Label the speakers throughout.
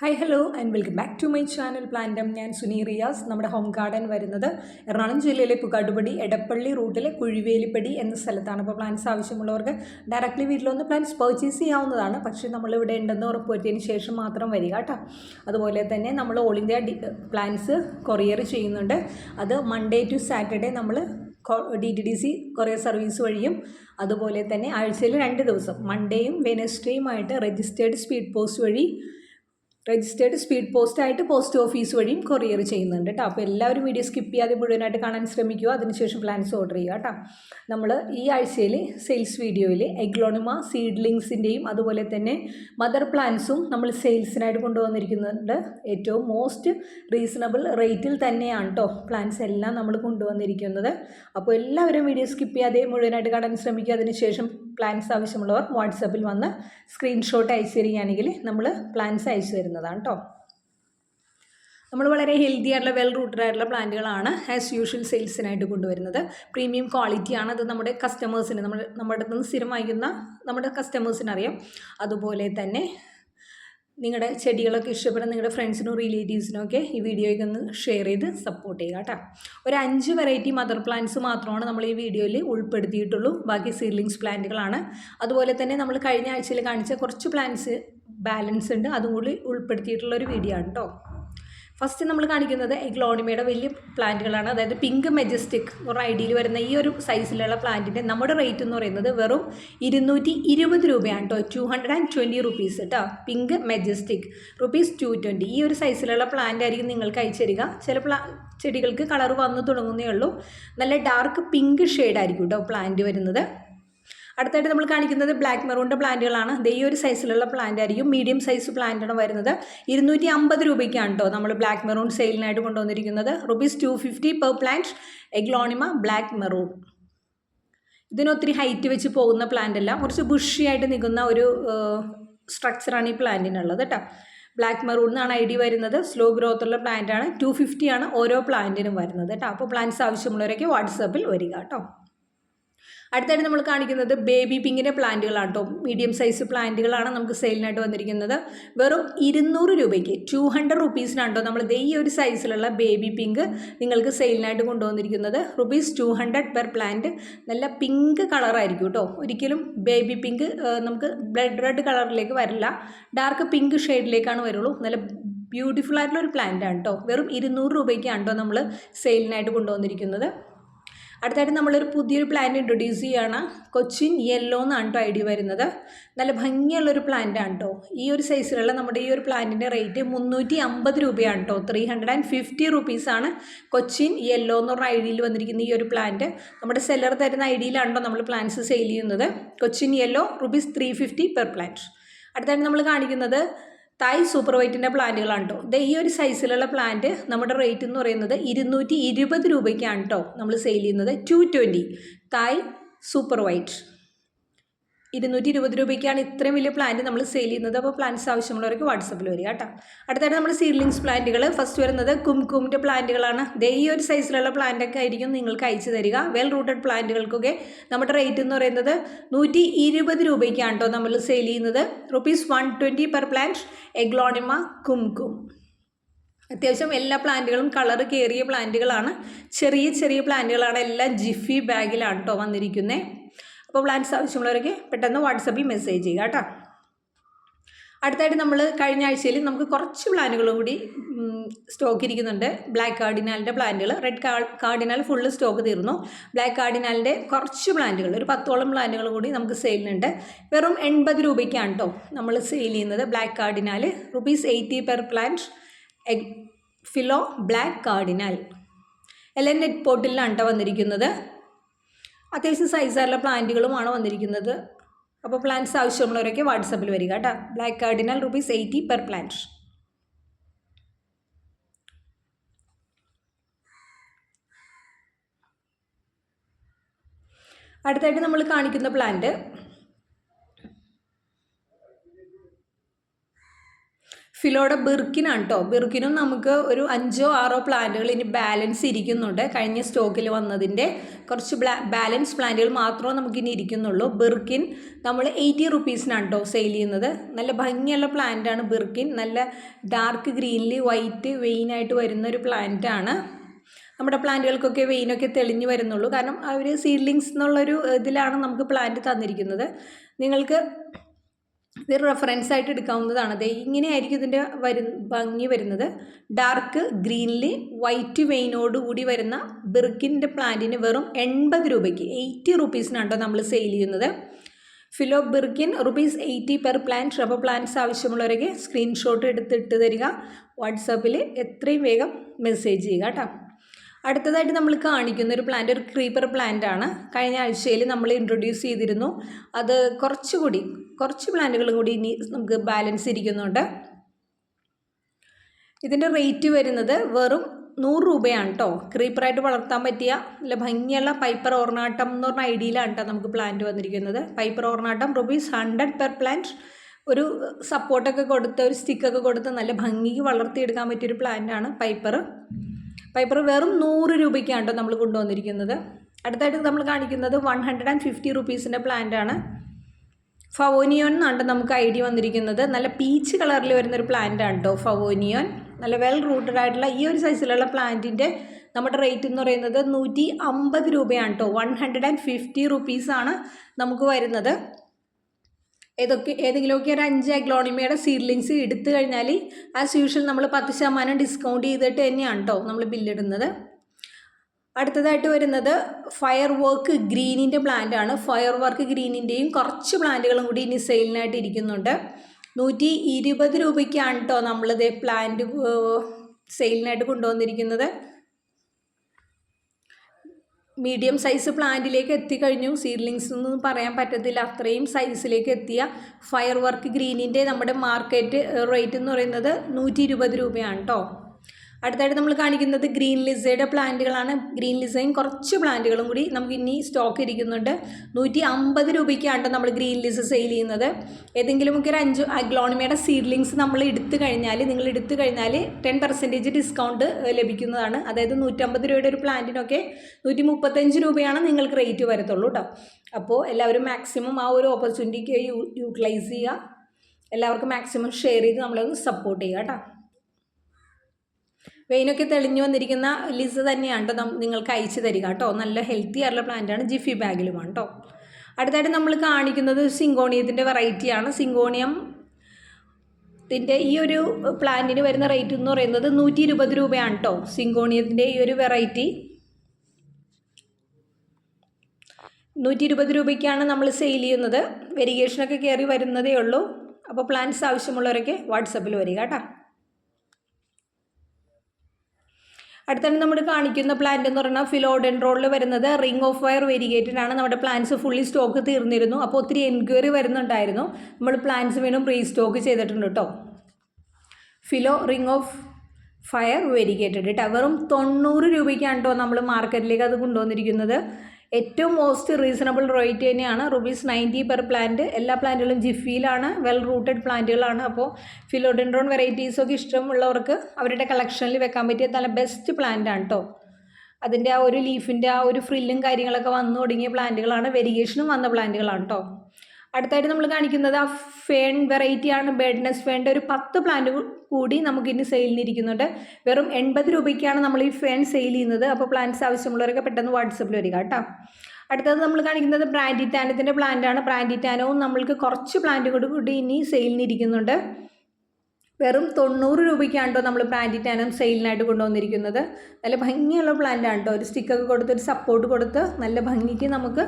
Speaker 1: Hi hello and welcome back to my channel പ്ലാന്റം ഞാൻ സുനി റിയാസ്. നമ്മുടെ home garden വരുന്നത് എറണാകുളം ജില്ലയിലെ പുകാട്ടുപടി എടപ്പള്ളി റൂട്ടിലെ കുഴിവേലിപ്പടി എന്ന സ്ഥലത്താണ്. അപ്പോൾ പ്ലാന്റ്സ് ആവശ്യമുള്ളവർക്ക് ഡയറക്റ്റ്ലി വീട്ടിലൊന്ന് പ്ലാന്റ്സ് പെർച്ചേസ് ചെയ്യാവുന്നതാണ്. പക്ഷേ നമ്മളിവിടെ ഉണ്ടെന്ന് ഉറപ്പുവരുത്തിയതിന് ശേഷം മാത്രം വരിക കേട്ടോ. അതുപോലെ തന്നെ നമ്മൾ ഓൾ ഇന്ത്യ പ്ലാന്റ്സ് കൊറിയർ ചെയ്യുന്നുണ്ട്. അത് മൺഡേ ടു സാറ്റർഡേ നമ്മൾ D T D C courier service വഴിയും അതുപോലെ തന്നെ ആഴ്ചയിൽ രണ്ട് ദിവസം മൺഡേയും വെനസ്ഡേയുമായിട്ട് രജിസ്റ്റേർഡ് സ്പീഡ് പോസ്റ്റ് വഴി രജിസ്റ്റേർഡ് സ്പീഡ് പോസ്റ്റ് ആയിട്ട് പോസ്റ്റ് ഓഫീസ് വഴിയും കൊറിയർ ചെയ്യുന്നുണ്ട് കേട്ടോ അപ്പോൾ എല്ലാവരും വീഡിയോ സ്കിപ്പ് ചെയ്യാതെ മുഴുവനായിട്ട് കാണാൻ ശ്രമിക്കുക. അതിനുശേഷം പ്ലാൻസ് ഓർഡർ ചെയ്യുക കേട്ടോ നമ്മൾ ഈ ആഴ്ചയിൽ സെയിൽസ് വീഡിയോയിൽ എഗ്ലോണിമ സീഡ്ലിങ്സിന്റെയും അതുപോലെ തന്നെ മദർ പ്ലാൻസും നമ്മൾ സെയിൽസിനായിട്ട് കൊണ്ടുവന്നിരിക്കുന്നുണ്ട്. ഏറ്റവും മോസ്റ്റ് റീസണബിൾ റേറ്റിൽ തന്നെയാണ് കേട്ടോ പ്ലാൻസ് എല്ലാം നമ്മൾ കൊണ്ടുവന്നിരിക്കുന്നത്. അപ്പോൾ എല്ലാവരും വീഡിയോ സ്കിപ്പ് ചെയ്യാതെ മുഴുവനായിട്ട് കാണാൻ ശ്രമിക്കുക. അതിനുശേഷം പ്ലാൻസ് ആവശ്യമുള്ളവർ വാട്സപ്പിൽ വന്ന് സ്ക്രീൻഷോട്ട് അയച്ചു തരികയാണെങ്കിൽ നമ്മൾ പ്ലാൻസ് അയച്ചു തരുന്നതാണ് കേട്ടോ നമ്മൾ വളരെ ഹെൽത്തി ആയിട്ടുള്ള വെൽ റൂട്ടഡ് ആയിട്ടുള്ള പ്ലാന്റുകളാണ് ആസ് യൂഷ്വൽ സെയിൽസിനായിട്ട് കൊണ്ടുവരുന്നത്. പ്രീമിയം ക്വാളിറ്റിയാണ് അത് നമ്മുടെ കസ്റ്റമേഴ്സിന് നമ്മൾ നമ്മുടെ അടുത്ത് നിന്ന് സ്ഥിരം നമ്മുടെ കസ്റ്റമേഴ്സിനറിയാം അതുപോലെ തന്നെ നിങ്ങളുടെ ചെടികളൊക്കെ ഇഷ്ടപ്പെടുന്ന നിങ്ങളുടെ ഫ്രണ്ട്സിനും റിലേറ്റീവ്സിനും ഒക്കെ ഈ വീഡിയോയ്ക്ക് ഒന്ന് ഷെയർ ചെയ്ത് സപ്പോർട്ട് ചെയ്യുക കേട്ടോ ഒരു അഞ്ച് വെറൈറ്റി മദർ പ്ലാന്റ്സ് മാത്രമാണ് നമ്മൾ ഈ വീഡിയോയിൽ ഉൾപ്പെടുത്തിയിട്ടുള്ളൂ. ബാക്കി സീഡ്ലിങ്സ് പ്ലാന്റുകളാണ് അതുപോലെ തന്നെ നമ്മൾ കഴിഞ്ഞ ആഴ്ചയിൽ കാണിച്ച കുറച്ച് പ്ലാന്റ്സ് ബാലൻസ് ഉണ്ട്. അതും കൂടി ഉൾപ്പെടുത്തിയിട്ടുള്ള ഒരു വീഡിയോ ആണ് കേട്ടോ ഫസ്റ്റ് നമ്മൾ കാണിക്കുന്നത് എഗ്ലോണിമയുടെ വലിയ പ്ലാന്റുകളാണ്. അതായത് പിങ്ക് മെജസ്റ്റിക് ഒരു ഐഡിയിൽ വരുന്ന ഈ ഒരു സൈസിലുള്ള പ്ലാന്റിന്റെ നമ്മുടെ റേറ്റ് എന്ന് പറയുന്നത് വെറും ഇരുന്നൂറ്റി ഇരുപത് രൂപയാണ് കേട്ടോ two hundred and twenty rupees കേട്ടോ pink majestic rupees two twenty ഈ ഒരു സൈസിലുള്ള പ്ലാന്റ് ആയിരിക്കും നിങ്ങൾക്ക് അയച്ചു തരിക. ചില പ്ലാ ചെടികൾക്ക് കളർ വന്നു തുടങ്ങുന്നേ ഉള്ളൂ. നല്ല ഡാർക്ക് പിങ്ക് ഷെയ്ഡായിരിക്കും കേട്ടോ പ്ലാന്റ് വരുന്നത്. അടുത്തായിട്ട് നമ്മൾ കാണിക്കുന്നത് ബ്ലാക്ക് മെറൂണിന്റെ പ്ലാന്റുകളാണ് ദേ ഈ ഒരു സൈസിലുള്ള പ്ലാന്റ് ആയിരിക്കും. മീഡിയം സൈസ് പ്ലാന്റാണ് വരുന്നത്. ഇരുന്നൂറ്റി അമ്പത് രൂപയ്ക്കാണ് കേട്ടോ നമ്മൾ ബ്ലാക്ക് മെറൂൺ സെയിലിനായിട്ട് കൊണ്ടുവന്നിരിക്കുന്നത്. Rupees two fifty per plant aglaonema black maroon ഇതിനൊത്തിരി height വെച്ച് പോകുന്ന പ്ലാന്റ് അല്ല. കുറച്ച് ബുഷിയായിട്ട് നിൽക്കുന്ന ഒരു സ്ട്രക്ചറാണ് ഈ പ്ലാന്റിനുള്ളത് കേട്ടോ ബ്ലാക്ക് മെറൂൺ എന്നാണ് ഐ ഡി വരുന്നത്. സ്ലോ ഗ്രോത്ത് ഉള്ള പ്ലാന്റ് ആണ്. ടു ഫിഫ്റ്റി ആണ് ഓരോ പ്ലാന്റിനും വരുന്നത് കേട്ടോ അപ്പോൾ പ്ലാന്റ്സ് ആവശ്യമുള്ളവരൊക്കെ വാട്സാപ്പിൽ വരിക കേട്ടോ അടുത്തായിട്ട് നമ്മൾ കാണിക്കുന്നത് ബേബി പിങ്കിന്റെ പ്ലാന്റുകളാണ് കേട്ടോ മീഡിയം സൈസ് പ്ലാന്റുകളാണ് നമുക്ക് സെയിലിനായിട്ട് വന്നിരിക്കുന്നത്. വെറും ഇരുന്നൂറ് രൂപയ്ക്ക് ടു ഹൺഡ്രഡ് റുപ്പീസിനാണ് കേട്ടോ നമ്മൾ ഈ ഒരു സൈസിലുള്ള ബേബി പിങ്ക് നിങ്ങൾക്ക് സെയിലിനായിട്ട് കൊണ്ടുവന്നിരിക്കുന്നത്. Rupees two hundred per plant നല്ല പിങ്ക് കളറായിരിക്കും കേട്ടോ ഒരിക്കലും ബേബി പിങ്ക് നമുക്ക് ബ്ലഡ് റെഡ് കളറിലേക്ക് വരില്ല. ഡാർക്ക് പിങ്ക് ഷെയ്ഡിലേക്കാണ് വരുള്ളൂ. നല്ല ബ്യൂട്ടിഫുൾ ആയിട്ടുള്ള ഒരു പ്ലാന്റ് ആണ് കേട്ടോ വെറും ഇരുന്നൂറ് രൂപയ്ക്കാണ് കേട്ടോ നമ്മൾ സെയിലിനായിട്ട് കൊണ്ടുവന്നിരിക്കുന്നത്. അടുത്തായിട്ട് നമ്മളൊരു പുതിയൊരു പ്ലാൻ ഇൻട്രൊഡ്യൂസ് ചെയ്യുകയാണ് കൊച്ചിൻ യെല്ലോ എന്നാണ് കേട്ടോ ഐഡിയ വരുന്നത്. നല്ല ഭംഗിയുള്ളൊരു പ്ലാന്റ് ആണ് കേട്ടോ ഈ ഒരു സൈസിലുള്ള നമ്മുടെ ഈ ഒരു പ്ലാന്റിന്റെ റേറ്റ് മുന്നൂറ്റി അമ്പത് രൂപയാണ് കേട്ടോ ത്രീ ഹൺഡ്രഡ് ആൻഡ് ഫിഫ്റ്റി റുപ്പീസാണ് കൊച്ചിൻ യെല്ലോ എന്ന് പറഞ്ഞ ഐഡിയയിൽ വന്നിരിക്കുന്ന ഈ ഒരു പ്ലാന്റ് നമ്മുടെ സെല്ലർ തരുന്ന ഐഡിയയിലാണോ നമ്മൾ പ്ലാന്റ്സ് സെയിൽ ചെയ്യുന്നത്. Cochin yellow rupees three fifty per plant അടുത്തായിട്ട് നമ്മൾ കാണിക്കുന്നത് തായ് സൂപ്പർ വൈറ്റിന്റെ പ്ലാന്റുകളാണ് കേട്ടോ ദേ ഈ ഒരു സൈസിലുള്ള പ്ലാന്റ് നമ്മുടെ റേറ്റ് എന്ന് പറയുന്നത് ഇരുന്നൂറ്റി ഇരുപത് രൂപയ്ക്കാണ് കേട്ടോ നമ്മൾ സെയിൽ ചെയ്യുന്നത്. Two twenty Thai super white ഇരുന്നൂറ്റി ഇരുപത് രൂപയ്ക്കാണ് ഇത്രയും വലിയ പ്ലാന്റ് നമ്മൾ സെയിൽ ചെയ്യുന്നത്. അപ്പോൾ പ്ലാന്റ്സ് ആവശ്യമുള്ളവർക്ക് വാട്സപ്പിൽ വരിക കേട്ടോ. അടുത്തായിട്ട് നമ്മൾ സീഡ്ലിങ്സ് പ്ലാന്റുകൾ ഫസ്റ്റ് വരുന്നത് കുംകുമിന്റെ പ്ലാന്റുകളാണ് ദേ ഈ ഒരു സൈസിലുള്ള പ്ലാന്റൊക്കെ ആയിരിക്കും നിങ്ങൾക്ക് അയച്ചു തരിക. വെൽ റൂട്ടഡ് പ്ലാന്റുകൾക്കൊക്കെ നമ്മുടെ റേറ്റ് എന്ന് പറയുന്നത് നൂറ്റി ഇരുപത് രൂപയ്ക്കാണ് കേട്ടോ നമ്മൾ സെയിൽ ചെയ്യുന്നത്. Rupees one twenty per plant aglaonema Kumkum. അത്യാവശ്യം എല്ലാ പ്ലാന്റുകളും കളർ കയറിയ പ്ലാന്റുകളാണ് ചെറിയ ചെറിയ പ്ലാന്റുകളാണ് എല്ലാം ജിഫി ബാഗിലാണ് കേട്ടോ വന്നിരിക്കുന്നത് അപ്പോൾ പ്ലാൻസ് ആവശ്യമുള്ളവരൊക്കെ പെട്ടെന്ന് വാട്സപ്പിൽ മെസ്സേജ് ചെയ്യുക കേട്ടോ. അടുത്തായിട്ട് നമ്മൾ കഴിഞ്ഞ ആഴ്ചയിൽ നമുക്ക് കുറച്ച് പ്ലാനുകളും കൂടി സ്റ്റോക്ക് ഇരിക്കുന്നുണ്ട്. ബ്ലാക്ക് കാർഡിനാലിന്റെ പ്ലാന്റുകൾ റെഡ് കാർഡിനാൽ ഫുള്ള് സ്റ്റോക്ക് തീർന്നു. ബ്ലാക്ക് കാർഡിനാലിന്റെ കുറച്ച് പ്ലാന്റുകൾ ഒരു പത്തോളം പ്ലാന്റുകൾ കൂടി നമുക്ക് സെയിലിനുണ്ട് വെറും എൺപത് രൂപയ്ക്കാണ് കേട്ടോ നമ്മൾ സെയിൽ ചെയ്യുന്നത്. Black cardinal rupees eighty per plant philo black cardinal എല്ലാം നെറ്റ് പോട്ടിലാണ് കേട്ടോ വന്നിരിക്കുന്നത്. അത്യാവശ്യം സൈസായിട്ടുള്ള പ്ലാന്റുകളുമാണ് വന്നിരിക്കുന്നത്. അപ്പോൾ പ്ലാന്റ്സ് ആവശ്യമുള്ളവരൊക്കെ വാട്സപ്പിൽ വരിക കേട്ടോ. Black cardinal rupees eighty per plant അടുത്തായിട്ട് നമ്മൾ കാണിക്കുന്ന പ്ലാന്റ് ഫിലോയുടെ ബിർക്കിനാണ് കേട്ടോ ബിർക്കിനും നമുക്ക് ഒരു അഞ്ചോ ആറോ പ്ലാന്റുകൾ ഇനി ബാലൻസ് ഇരിക്കുന്നുണ്ട്. കഴിഞ്ഞ സ്റ്റോക്കിൽ വന്നതിന്റെ കുറച്ച് ബാലൻസ് പ്ലാന്റുകൾ മാത്രമേ നമുക്കിനി ഇരിക്കുന്നുള്ളൂ. ബിർക്കിൻ നമ്മൾ എയ്റ്റി റുപ്പീസിനാണ് കേട്ടോ സെയിൽ ചെയ്യുന്നത്. നല്ല ഭംഗിയുള്ള പ്ലാന്റാണ് ബിർക്കിൻ. നല്ല ഡാർക്ക് ഗ്രീനിൽ വൈറ്റ് വെയിനായിട്ട് വരുന്ന ഒരു പ്ലാന്റാണ്. നമ്മുടെ പ്ലാന്റുകൾക്കൊക്കെ വെയിനൊക്കെ തെളിഞ്ഞു വരുന്നുള്ളൂ. കാരണം അവർ സീഡ്ലിങ്സ് എന്നുള്ളൊരു ഇതിലാണ് നമുക്ക് പ്ലാന്റ് തന്നിരിക്കുന്നത്. നിങ്ങൾക്ക് ഇത് റെഫറൻസ് ആയിട്ട് എടുക്കാവുന്നതാണ്. അതെ ഇങ്ങനെയായിരിക്കും ഇതിന്റെ വരു ഭംഗി വരുന്നത്. ഡാർക്ക് ഗ്രീനിൽ വൈറ്റ് വെയിനോട് കൂടി വരുന്ന ബിർക്കിന്റെ പ്ലാന്റിന് വെറും എൺപത് രൂപയ്ക്ക് എയ്റ്റി റുപ്പീസിനാണ് കേട്ടോ നമ്മൾ സെയിൽ ചെയ്യുന്നത്. Philo birkin rupees eighty per plant അപ്പോൾ പ്ലാന്റ്സ് ആവശ്യമുള്ളവരൊക്കെ സ്ക്രീൻഷോട്ട് എടുത്തിട്ട് തരിക. വാട്സാപ്പിൽ എത്രയും വേഗം മെസ്സേജ് ചെയ്യുക കേട്ടോ. അടുത്തതായിട്ട് നമ്മൾ കാണിക്കുന്ന ഒരു പ്ലാന്റ് ഒരു ക്രീപ്പർ പ്ലാന്റ് ആണ്. കഴിഞ്ഞ ആഴ്ചയിൽ നമ്മൾ ഇൻട്രൊഡ്യൂസ് ചെയ്തിരുന്നു. അത് കുറച്ചുകൂടി കുറച്ച് പ്ലാന്റുകളും കൂടി ഇനി നമുക്ക് ബാലൻസ് ഇരിക്കുന്നുണ്ട്. ഇതിന്റെ റേറ്റ് വരുന്നത് വെറും നൂറ് രൂപയാണ് കേട്ടോ ക്രീപ്പറായിട്ട് വളർത്താൻ പറ്റിയ നല്ല ഭംഗിയുള്ള പൈപ്പർ ഓർണാട്ടം എന്ന് പറഞ്ഞ ഐഡിയയിലാണ് കേട്ടോ നമുക്ക് പ്ലാന്റ് വന്നിരിക്കുന്നത്. Piper ornatum rupees hundred per plant ഒരു സപ്പോർട്ടൊക്കെ കൊടുത്ത് ഒരു സ്റ്റിക്കൊക്കെ കൊടുത്ത് നല്ല ഭംഗിക്ക് വളർത്തിയെടുക്കാൻ പറ്റിയൊരു പ്ലാന്റാണ് പൈപ്പർ പൈപ്പർ വെറും നൂറ് രൂപയ്ക്കാണ് കേട്ടോ നമ്മൾ കൊണ്ടുവന്നിരിക്കുന്നത്. അടുത്തായിട്ട് നമ്മൾ കാണിക്കുന്നത് വൺ ഹൺഡ്രഡ് ആൻഡ് ഫിഫ്റ്റി റുപ്പീസിന്റെ പ്ലാന്റാണ് ഫവോനിയോൻ എന്നാണ് നമുക്ക് ഐ ഡി വന്നിരിക്കുന്നത്. നല്ല പീച്ച് കളറിൽ വരുന്നൊരു പ്ലാന്റ് ആണ് കേട്ടോ ഫവോനിയോൻ. നല്ല വെൽ റൂട്ടഡ് ആയിട്ടുള്ള ഈ ഒരു സൈസിലുള്ള പ്ലാന്റിന്റെ നമ്മുടെ റേറ്റ് എന്ന് പറയുന്നത് നൂറ്റി അമ്പത് രൂപയാണ് കേട്ടോ വൺ ഹൺഡ്രഡ് ആൻഡ് ഫിഫ്റ്റി റുപ്പീസാണ് നമുക്ക് വരുന്നത്. ഏതൊക്കെ ഏതെങ്കിലുമൊക്കെ ഒരു അഞ്ച് അഗ്ലോണിമയുടെ സീഡ്ലിങ്സ് എടുത്തു കഴിഞ്ഞാൽ ആസ് യൂഷ്വൽ നമ്മൾ പത്ത് ശതമാനം ഡിസ്കൗണ്ട് ചെയ്തിട്ട് തന്നെയാണ് കേട്ടോ നമ്മൾ ബില്ലിടുന്നത് അടുത്തതായിട്ട് വരുന്നത് ഫയർ വർക്ക് ഗ്രീനിന്റെ പ്ലാന്റ് ആണ്. ഫയർ വർക്ക് ഗ്രീനിന്റെയും കുറച്ച് പ്ലാന്റുകളും കൂടി ഇനി സെയിലിനായിട്ട് ഇരിക്കുന്നുണ്ട്. നൂറ്റി ഇരുപത് രൂപയ്ക്കാണ് കേട്ടോ നമ്മളിത് പ്ലാന്റ് സെയിലിനായിട്ട് കൊണ്ടുവന്നിരിക്കുന്നത്. മീഡിയം സൈസ് പ്ലാന്റിലേക്ക് എത്തിക്കഴിഞ്ഞു. സീഡ്ലിങ്സ് എന്നൊന്നും പറയാൻ പറ്റത്തില്ല. അത്രയും സൈസിലേക്ക് എത്തിയ ഫയർ വർക്ക് ഗ്രീനിന്റെ നമ്മുടെ മാർക്കറ്റ് റേറ്റ് എന്ന് പറയുന്നത് നൂറ്റി രൂപയാണ് കേട്ടോ അടുത്തായിട്ട് നമ്മൾ കാണിക്കുന്നത് ഗ്രീൻ ലിസയുടെ പ്ലാന്റുകളാണ്. ഗ്രീൻ ലിസയും കുറച്ച് പ്ലാന്റുകളും കൂടി നമുക്ക് ഇനി സ്റ്റോക്ക് ഇരിക്കുന്നുണ്ട്. നൂറ്റി അമ്പത് രൂപയ്ക്കാണ് നമ്മൾ ഗ്രീൻ ലിസ സെയിൽ ചെയ്യുന്നത്. ഏതെങ്കിലുമൊക്കെ ഒരു അഞ്ച് അഗ്ലോണിമയുടെ സീഡ്ലിങ്സ് നമ്മൾ എടുത്തു കഴിഞ്ഞാൽ നിങ്ങൾ എടുത്തു കഴിഞ്ഞാൽ ടെൻ പെർസെന്റേജ് ഡിസ്കൗണ്ട് ലഭിക്കുന്നതാണ്. അതായത് നൂറ്റമ്പത് രൂപയുടെ ഒരു പ്ലാന്റിനൊക്കെ നൂറ്റി മുപ്പത്തഞ്ച് രൂപയാണ് നിങ്ങൾക്ക് റേറ്റ് വരത്തുള്ളൂ കേട്ടോ അപ്പോൾ എല്ലാവരും മാക്സിമം ആ ഒരു ഓപ്പർച്യൂണിറ്റിക്ക് യൂട്ടിലൈസ് ചെയ്യുക. എല്ലാവർക്കും മാക്സിമം ഷെയർ ചെയ്ത് നമ്മളൊന്ന് സപ്പോർട്ട് ചെയ്യുക കേട്ടോ വെയിനൊക്കെ തെളിഞ്ഞു വന്നിരിക്കുന്ന ലിസ് തന്നെയാണ് കേട്ടോ നിങ്ങൾക്ക് അയച്ചു തരിക കേട്ടോ നല്ല ഹെൽത്തി ആയിട്ടുള്ള പ്ലാന്റാണ് ജിഫി ബാഗിലുമാണ് കേട്ടോ അടുത്തായിട്ട് നമ്മൾ കാണിക്കുന്നത് സിങ്കോണിയത്തിന്റെ വെറൈറ്റിയാണ് സിങ്കോണിയം ഇതിന്റെ ഈ ഒരു പ്ലാന്റിന് വരുന്ന റേറ്റ് എന്ന് പറയുന്നത് നൂറ്റി ഇരുപത് രൂപയാണ് കേട്ടോ സിങ്കോണിയത്തിന്റെ ഈ ഒരു വെറൈറ്റി നൂറ്റി ഇരുപത് രൂപയ്ക്കാണ് നമ്മൾ സെയിൽ ചെയ്യുന്നത്. വെരിഗേഷനൊക്കെ കയറി വരുന്നതേ ഉള്ളൂ. അപ്പോൾ പ്ലാന്റ്സ് ആവശ്യമുള്ളവരൊക്കെ വാട്സപ്പിൽ വരിക കേട്ടോ അടുത്താണ് നമ്മൾ കാണിക്കുന്ന പ്ലാന്റ് എന്ന് പറഞ്ഞാൽ ഫിലോഡെൻഡ്രോളിൽ വരുന്നത് റിംഗ് ഓഫ് വയർ വെരിഗേറ്റഡ് ആണ്. നമ്മുടെ പ്ലാന്റ്സ് ഫുള്ളി സ്റ്റോക്ക് തീർന്നിരുന്നു. അപ്പോൾ ഒത്തിരി എൻക്വയറി വരുന്നുണ്ടായിരുന്നു. നമ്മൾ പ്ലാന്റ്സ് വീണ്ടും റീ സ്റ്റോക്ക് ചെയ്തിട്ടുണ്ട് കേട്ടോ philo ring of fire variegated കേട്ടോ വെറും തൊണ്ണൂറ് രൂപയ്ക്കാണ് കേട്ടോ നമ്മൾ മാർക്കറ്റിലേക്ക് അത് കൊണ്ടുവന്നിരിക്കുന്നത്. ഏറ്റവും മോസ്റ്റ് റീസണബിൾ റേറ്റ് തന്നെയാണ്. റുപ്പീസ് നയന്റി പെർ പ്ലാന്റ് എല്ലാ പ്ലാന്റുകളും ജിഫിയിലാണ്. വെൽ റൂട്ടഡ് പ്ലാന്റുകളാണ് അപ്പോൾ ഫിലോഡെൻഡ്രോൺ വെറൈറ്റീസൊക്കെ ഇഷ്ടമുള്ളവർക്ക് അവരുടെ കളക്ഷനിൽ വെക്കാൻ പറ്റിയ നല്ല ബെസ്റ്റ് പ്ലാന്റ് ആണ് കേട്ടോ അതിന്റെ ആ ഒരു ലീഫിന്റെ ആ ഒരു ഫ്രില്ലും കാര്യങ്ങളൊക്കെ വന്നു തുടങ്ങിയ പ്ലാന്റുകളാണ് വെരിയേഷനും വന്ന പ്ലാന്റുകളാണ് കേട്ടോ അടുത്തായിട്ട് നമ്മൾ കാണിക്കുന്നത് ആ ഫേൺ വെറൈറ്റിയാണ് ബെഡ്നസ് ഫേണിന്റെ ഒരു പത്ത് പ്ലാന്റ് കൂടി നമുക്ക് ഇനി സെയിലിന് ഇരിക്കുന്നുണ്ട്. വെറും എൺപത് രൂപയ്ക്കാണ് നമ്മൾ ഈ ഫേൺ സെയിൽ ചെയ്യുന്നത്. അപ്പോൾ പ്ലാന്റ്സ് ആവശ്യമുള്ളവരൊക്കെ പെട്ടെന്ന് വാട്സപ്പിൽ വരിക കേട്ടോ. അടുത്തത് നമ്മൾ കാണിക്കുന്നത് ബ്രാൻഡിറ്റാനത്തിന്റെ പ്ലാന്റാണ് ബ്രാൻഡിറ്റാനവും നമ്മൾക്ക് കുറച്ച് പ്ലാന്റ് കൂടി ഇനി സെയിലിനിരിക്കുന്നുണ്ട് വെറും തൊണ്ണൂറ് രൂപയ്ക്കാണ് നമ്മൾ ബ്രാൻഡിറ്റാനം സെയിലിനായിട്ട് കൊണ്ടുവന്നിരിക്കുന്നത്. നല്ല ഭംഗിയുള്ള പ്ലാന്റാണ് കേട്ടോ ഒരു സ്റ്റിക്കൊക്കെ കൊടുത്ത് ഒരു സപ്പോർട്ട് കൊടുത്ത് നല്ല ഭംഗിക്ക് നമുക്ക്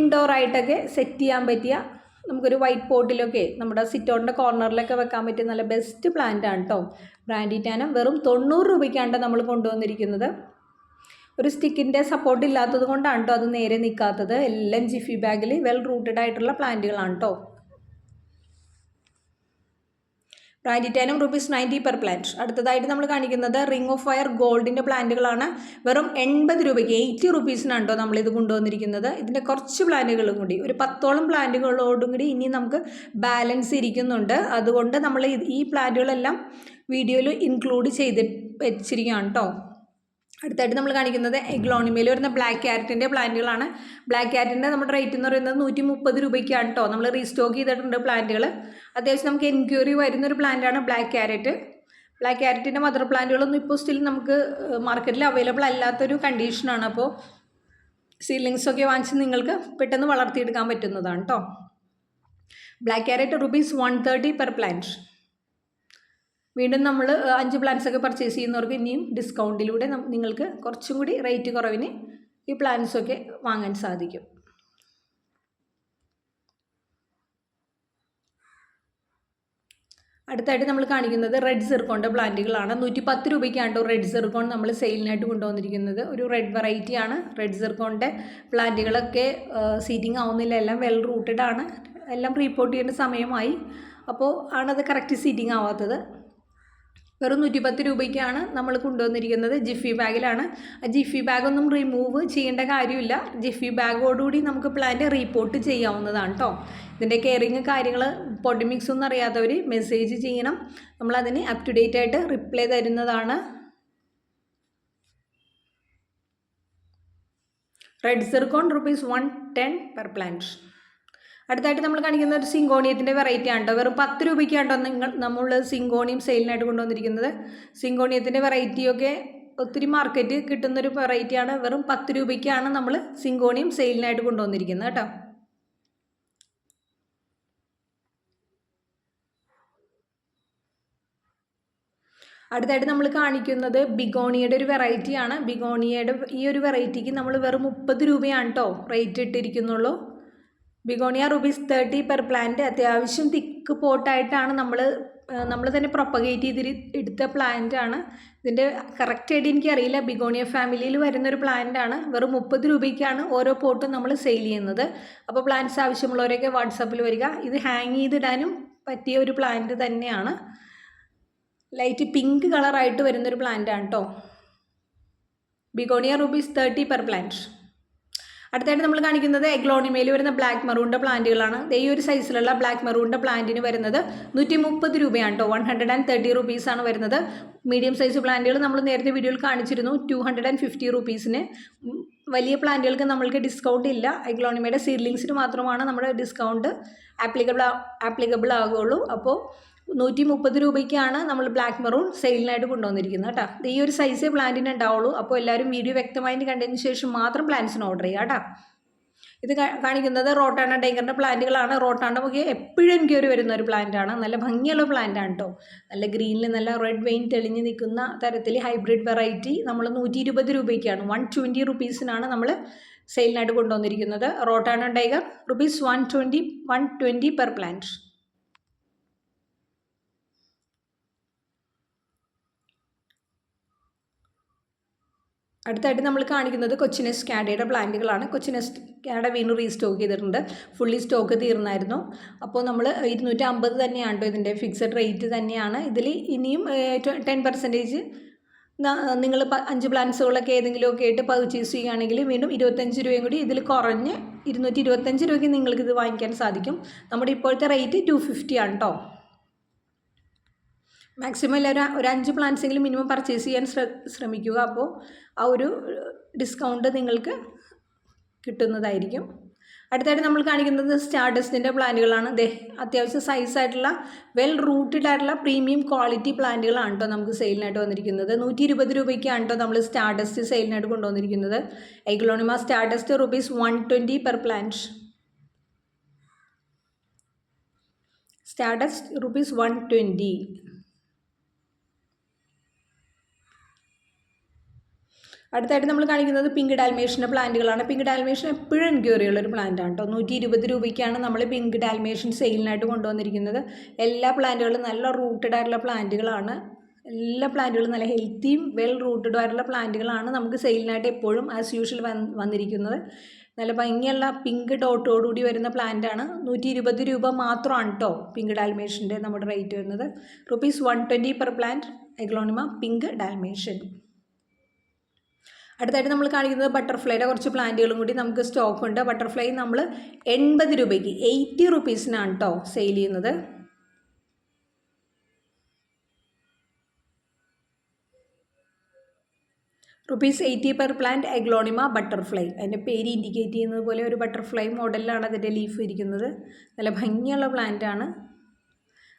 Speaker 1: ഇൻഡോറായിട്ടൊക്കെ സെറ്റ് ചെയ്യാൻ പറ്റിയ നമുക്കൊരു വൈറ്റ് പോട്ടിലൊക്കെ നമ്മുടെ സിറ്റോണിന്റെ കോർണറിലൊക്കെ വെക്കാൻ പറ്റിയ നല്ല ബെസ്റ്റ് പ്ലാന്റ് ആണ് കേട്ടോ ബ്രാൻഡിറ്റാനം വെറും തൊണ്ണൂറ് രൂപയ്ക്കാണ് നമ്മൾ കൊണ്ടുവന്നിരിക്കുന്നത്. ഒരു സ്റ്റിക്കിന്റെ സപ്പോർട്ട് ഇല്ലാത്തത് കൊണ്ടാണ് കേട്ടോ അത് നേരെ നിൽക്കാത്തത് എല്ലാം ജിഫി ബാഗിൽ വെൽ റൂട്ടഡ് ആയിട്ടുള്ള പ്ലാന്റുകളാണ് കേട്ടോ brandtianum rupees ninety per plant അടുത്തതായിട്ട് നമ്മൾ കാണിക്കുന്നത് റിംഗ് ഓഫ് ഫയർ ഗോൾഡിന്റെ പ്ലാന്റുകളാണ്. വെറും എൺപത് രൂപയ്ക്ക് എയ്റ്റി റുപ്പീസിനാണ് നമ്മൾ ഇത് കൊണ്ടുവന്നിരിക്കുന്നത്. ഇതിന്റെ കുറച്ച് പ്ലാന്റുകളും കൂടി ഒരു പത്തോളം പ്ലാന്റുകളോടും കൂടി ഇനി നമുക്ക് ബാലൻസ് ഇരിക്കുന്നുണ്ട്. അതുകൊണ്ട് നമ്മൾ ഈ പ്ലാന്റുകളെല്ലാം വീഡിയോയിൽ ഇൻക്ലൂഡ് ചെയ്ത് വെച്ചിരിക്കുകയാണ് കേട്ടോ അടുത്തായിട്ട് നമ്മൾ കാണിക്കുന്നത് എഗ്ലോണിമയിൽ വരുന്ന ബ്ലാക്ക് ക്യാരറ്റിന്റെ പ്ലാന്റുകളാണ്. ബ്ലാക്ക് ക്യാരറ്റിന്റെ നമ്മുടെ റേറ്റ് എന്ന് പറയുന്നത് നൂറ്റി മുപ്പത് രൂപയ്ക്കാണ് കേട്ടോ നമ്മൾ റീസ്റ്റോക്ക് ചെയ്തിട്ടുണ്ട് പ്ലാന്റുകൾ അത്യാവശ്യം നമുക്ക് എൻക്വയറി വരുന്നൊരു പ്ലാന്റാണ് ബ്ലാക്ക് ക്യാരറ്റ്. ബ്ലാക്ക് ക്യാരറ്റിന്റെ മദർ പ്ലാന്റുകളൊന്നും ഇപ്പോൾ സ്റ്റിൽ നമുക്ക് മാർക്കറ്റിൽ അവൈലബിൾ അല്ലാത്തൊരു കണ്ടീഷനാണ് അപ്പോൾ സീലിങ്സൊക്കെ വാങ്ങിച്ച് നിങ്ങൾക്ക് പെട്ടെന്ന് വളർത്തിയെടുക്കാൻ പറ്റുന്നതാണ് കേട്ടോ black carrot rupees one thirty per plant വീണ്ടും നമ്മൾ അഞ്ച് പ്ലാൻസ് ഒക്കെ പർച്ചേസ് ചെയ്യുന്നവർക്ക് ഇനിയും ഡിസ്കൗണ്ടിലൂടെ നിങ്ങൾക്ക് കുറച്ചും കൂടി റേറ്റ് കുറവിന് ഈ പ്ലാൻസൊക്കെ വാങ്ങാൻ സാധിക്കും. അടുത്തായിട്ട് നമ്മൾ കാണിക്കുന്നത് റെഡ് സിർക്കോണിന്റെ പ്ലാന്റുകളാണ് നൂറ്റി പത്ത് രൂപയ്ക്കാണ് റെഡ് സിർക്കോൺ നമ്മൾ സെയിലിനായിട്ട് കൊണ്ടുവന്നിരിക്കുന്നത്. ഒരു റെഡ് വെറൈറ്റി ആണ്. റെഡ് സിർക്കോണിന്റെ പ്ലാന്റുകളൊക്കെ സീറ്റിംഗ് ആവുന്നില്ല. എല്ലാം വെൽ റൂട്ടഡ് ആണ്. എല്ലാം റീപ്പോർട്ട് ചെയ്യേണ്ട സമയമായി. അപ്പോൾ ആണത് കറക്റ്റ് സീറ്റിംഗ് ആവാത്തത്. വെറും നൂറ്റിപ്പത്ത് രൂപയ്ക്കാണ് നമ്മൾ കൊണ്ടുവന്നിരിക്കുന്നത് ജിഫി ബാഗിലാണ്. ആ ജിഫി ബാഗൊന്നും റിമൂവ് ചെയ്യേണ്ട കാര്യമില്ല. ജിഫി ബാഗോടുകൂടി നമുക്ക് പ്ലാന്റ് റീപ്പോർട്ട് ചെയ്യാവുന്നതാണ് കേട്ടോ ഇതിന്റെ കെയറിങ് കാര്യങ്ങൾ പൊടി മിക്സ് ഒന്നും അറിയാത്തവർ മെസ്സേജ് ചെയ്യണം. നമ്മളതിന് അപ് ടു ഡേറ്റ് ആയിട്ട് റിപ്ലൈ തരുന്നതാണ്. Red zircon rupees one ten per plant അടുത്തായിട്ട് നമ്മൾ കാണിക്കുന്ന ഒരു സിങ്കോണിയത്തിന്റെ വെറൈറ്റി ആണ് കേട്ടോ വെറും പത്ത് രൂപയ്ക്കാണ് നിങ്ങൾ നമ്മൾ സിങ്കോണിയം സെയിലിനായിട്ട് കൊണ്ടുവന്നിരിക്കുന്നത്. സിങ്കോണിയത്തിന്റെ വെറൈറ്റിയൊക്കെ ഒത്തിരി മാർക്കറ്റ് കിട്ടുന്നൊരു വെറൈറ്റിയാണ് വെറും പത്ത് രൂപയ്ക്കാണ് നമ്മൾ സിങ്കോണിയം സെയിലിനായിട്ട് കൊണ്ടുവന്നിരിക്കുന്നത് കേട്ടോ. അടുത്തായിട്ട് നമ്മൾ കാണിക്കുന്നത് ബിഗോണിയുടെ ഒരു വെറൈറ്റിയാണ് ബിഗോണിയയുടെ ഈ ഒരു വെറൈറ്റിക്ക് നമ്മൾ വെറും മുപ്പത് രൂപയാണ് കേട്ടോ rate ഇട്ടിരിക്കുന്നുള്ളൂ. Begonia rupees thirty per plant അത്യാവശ്യം തിക്ക് പോട്ടായിട്ടാണ് നമ്മൾ നമ്മൾ തന്നെ പ്രൊപ്പഗേറ്റ് ചെയ്ത് എടുത്ത പ്ലാന്റ് ആണ്. ഇതിന്റെ കറക്റ്റ് ആയിട്ട് എനിക്കറിയില്ല. ബിഗോണിയ ഫാമിലിയിൽ വരുന്നൊരു പ്ലാന്റ് ആണ്. വെറും മുപ്പത് രൂപയ്ക്കാണ് ഓരോ പോട്ടും നമ്മൾ സെയിൽ ചെയ്യുന്നത്. അപ്പോൾ പ്ലാന്റ്സ് ആവശ്യമുള്ളവരൊക്കെ വാട്സാപ്പിൽ വരിക. ഇത് ഹാങ് ചെയ്തിടാനും പറ്റിയ ഒരു പ്ലാന്റ് തന്നെയാണ്. ലൈറ്റ് പിങ്ക് കളറായിട്ട് വരുന്നൊരു പ്ലാന്റ് ആണ് കേട്ടോ begonia rupees thirty per plant. അടുത്തായിട്ട് നമ്മൾ കാണിക്കുന്നത് എഗ്ലോണിമയിൽ വരുന്ന ബ്ലാക്ക് മെറൂണിന്റെ പ്ലാന്റുകളാണ് ഈ ഒരു സൈസിലുള്ള ബ്ലാക്ക് മെറൂണിന്റെ പ്ലാന്റിന് വരുന്നത് നൂറ്റി മുപ്പത് രൂപയാണ് കേട്ടോ വൺ ഹൺഡ്രഡ് ആൻഡ് തേർട്ടി റുപ്പീസാണ് വരുന്നത്. മീഡിയം സൈസ് പ്ലാന്റുകൾ നമ്മൾ നേരത്തെ വീഡിയോയിൽ കാണിച്ചിരുന്നു. ടു ഹൺഡ്രഡ് ആൻഡ് ഫിഫ്റ്റി റുപ്പീസിന് വലിയ പ്ലാന്റുകൾക്ക് നമ്മൾക്ക് ഡിസ്കൗണ്ട് ഇല്ല. എഗ്ലോണിമയുടെ സീഡ്ലിങ്സിന് മാത്രമാണ് നമ്മുടെ ഡിസ്കൗണ്ട് ആപ്ലിക്കബിൾ ആപ്ലിക്കബിൾ ആകുകയുള്ളൂ അപ്പോൾ നൂറ്റി മുപ്പത് രൂപയ്ക്കാണ് നമ്മൾ ബ്ലാക്ക് മെറൂൺ സെയിലിനായിട്ട് കൊണ്ടുവന്നിരിക്കുന്നത് കേട്ടോ. ഈ ഒരു സൈസേ പ്ലാന്റിന് ഉണ്ടാവുള്ളൂ. അപ്പോൾ എല്ലാവരും വീഡിയോ വ്യക്തമായിട്ട് കണ്ടതിന് ശേഷം മാത്രം പ്ലാന്റ്സിന് ഓർഡർ ചെയ്യുക കേട്ടോ. ഇത് കാണിക്കുന്നത് റോട്ടാണ ടൈഗറിന്റെ പ്ലാന്റുകളാണ്. റോട്ടാണ്ട മുഖ്യ എപ്പോഴും എനിക്ക് ഒരു വരുന്ന ഒരു പ്ലാന്റാണ് നല്ല ഭംഗിയുള്ള പ്ലാന്റാണ് കേട്ടോ. നല്ല ഗ്രീനിൽ നല്ല റെഡ് വെയിൻ തെളിഞ്ഞ് നിൽക്കുന്ന തരത്തിൽ ഹൈബ്രിഡ് വെറൈറ്റി നമ്മൾ നൂറ്റി ഇരുപത് രൂപയ്ക്കാണ് വൺ ട്വന്റി റുപ്പീസിനാണ് നമ്മൾ സെയിലിനായിട്ട് കൊണ്ടുവന്നിരിക്കുന്നത്. റോട്ടാണ tiger rupees one twenty one twenty per plant അടുത്തായിട്ട് നമ്മൾ കാണിക്കുന്നത് കൊച്ചിനെസ് കാഡയുടെ പ്ലാന്റുകളാണ്. കൊച്ചിനെസ് കാഡ വീണ്ടും റീസ്റ്റോക്ക് ചെയ്തിട്ടുണ്ട്. ഫുള്ളി സ്റ്റോക്ക് തീർന്നായിരുന്നു. അപ്പോൾ നമ്മൾ ഇരുന്നൂറ്റി അമ്പത് തന്നെയാണ് ഇതിന്റെ ഫിക്സഡ് റേറ്റ് തന്നെയാണ്. ഇതിൽ ഇനിയും ടെൻ പെർസെന്റേജ് നിങ്ങൾ അഞ്ച് പ്ലാൻസുകളൊക്കെ ഏതെങ്കിലുമൊക്കെ ആയിട്ട് പർച്ചേസ് ചെയ്യുകയാണെങ്കിൽ വീണ്ടും ഇരുപത്തഞ്ച് രൂപയും കൂടി ഇതിൽ കുറഞ്ഞ് ഇരുന്നൂറ്റി ഇരുപത്തഞ്ച് രൂപയ്ക്ക് നിങ്ങൾക്കിത് വാങ്ങിക്കാൻ സാധിക്കും. നമ്മുടെ ഇപ്പോഴത്തെ റേറ്റ് ടു ഫിഫ്റ്റി ആണ് കേട്ടോ. മാക്സിമം എല്ലാവരും ഒരു അഞ്ച് പ്ലാൻസെങ്കിലും മിനിമം പർച്ചേസ് ചെയ്യാൻ ശ്രമിക്കുക. അപ്പോൾ ആ ഒരു ഡിസ്കൗണ്ട് നിങ്ങൾക്ക് കിട്ടുന്നതായിരിക്കും. അടുത്തായിട്ട് നമ്മൾ കാണിക്കുന്നത് സ്റ്റാർഡസ്റ്റിന്റെ പ്ലാന്റുകളാണ്. ദേ അത്യാവശ്യം സൈസായിട്ടുള്ള വെൽ റൂട്ടഡ് ആയിട്ടുള്ള പ്രീമിയം ക്വാളിറ്റി പ്ലാന്റുകളാണ് കേട്ടോ നമുക്ക് സെയിലിനായിട്ട് വന്നിരിക്കുന്നത്. നൂറ്റി ഇരുപത് രൂപയ്ക്കാണ് കേട്ടോ നമ്മൾ സ്റ്റാർഡസ്റ്റ് സെയിലിനായിട്ട് കൊണ്ടുവന്നിരിക്കുന്നത്. Aglaonema stardust rupees one twenty per plant stardust rupees one twenty അടുത്തായിട്ട് നമ്മൾ കാണിക്കുന്നത് പിങ്ക് ഡാൽമേഷന്റെ പ്ലാന്റുകളാണ് പിങ്ക് ഡാൽമേഷൻ എപ്പോഴും എൻക്വയറിയുള്ള ഒരു പ്ലാന്റ് ആണ് കേട്ടോ നൂറ്റി ഇരുപത് രൂപയ്ക്കാണ് നമ്മൾ പിങ്ക് ഡാൽമേഷൻ സെയിലിനായിട്ട് കൊണ്ടുവന്നിരിക്കുന്നത്. എല്ലാ പ്ലാന്റുകളും നല്ല റൂട്ടഡ് ആയിട്ടുള്ള പ്ലാന്റുകളാണ് എല്ലാ പ്ലാന്റുകളും നല്ല ഹെൽത്തിയും വെൽ റൂട്ടഡും ആയിട്ടുള്ള പ്ലാന്റുകളാണ് നമുക്ക് സെയിലിനായിട്ട് എപ്പോഴും ആസ് യൂഷ്വൽ വന്നിരിക്കുന്നത്. നല്ല ഭംഗിയുള്ള പിങ്ക് ഡോട്ടോടുകൂടി വരുന്ന പ്ലാന്റ് ആണ്. നൂറ്റി ഇരുപത് രൂപ മാത്രമാണ് കേട്ടോ പിങ്ക് ഡാൽമേഷന്റെ നമ്മുടെ റേറ്റ് വരുന്നത്. Rupees one twenty per plant aglaonema pink dalmatian അടുത്തായിട്ട് നമ്മൾ കാണിക്കുന്നത് ബട്ടർഫ്ലൈയുടെ കുറച്ച് പ്ലാന്റുകളും കൂടി നമുക്ക് സ്റ്റോക്ക് ഉണ്ട് ബട്ടർഫ്ലൈ നമ്മൾ എൺപത് രൂപയ്ക്ക് എയ്റ്റി റുപ്പീസിനാണ് കേട്ടോ സെയിൽ ചെയ്യുന്നത്. Rupees eighty per plant aglaonema butterfly. അതിന്റെ പേര് ഇൻഡിക്കേറ്റ് ചെയ്യുന്നത് പോലെ ഒരു ബട്ടർഫ്ലൈ മോഡലിലാണ് അതിന്റെ ലീഫ് ഇരിക്കുന്നത്. നല്ല ഭംഗിയുള്ള പ്ലാന്റ് ആണ്.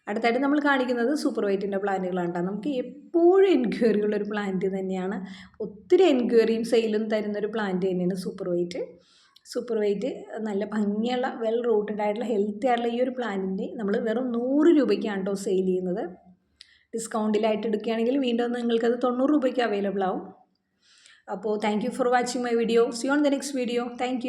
Speaker 1: അടുത്തായിട്ട് നമ്മൾ കാണിക്കുന്നത് സൂപ്പർ വൈറ്റിന്റെ പ്ലാന്റുകളാണ് കേട്ടോ നമുക്ക് എപ്പോഴും എൻക്വയറിയുള്ള ഒരു പ്ലാന്റ് തന്നെയാണ്. ഒത്തിരി എൻക്വയറിയും സെയിലും തരുന്നൊരു പ്ലാന്റ് തന്നെയാണ് സൂപ്പർ വൈറ്റ് സൂപ്പർ വൈറ്റ് നല്ല ഭംഗിയുള്ള വെൽ റൂട്ടഡ് ആയിട്ടുള്ള ഹെൽത്തി ആയിട്ടുള്ള ഈ ഒരു പ്ലാന്റിന്റെ നമ്മൾ വെറും നൂറ് രൂപയ്ക്കാണ് കേട്ടോ സെയിൽ ചെയ്യുന്നത്. ഡിസ്കൗണ്ടിലായിട്ട് എടുക്കുകയാണെങ്കിൽ വീണ്ടും നിങ്ങൾക്കത് തൊണ്ണൂറ് രൂപയ്ക്ക് അവൈലബിൾ ആവും. അപ്പോൾ thank you for watching my video see on the next video thank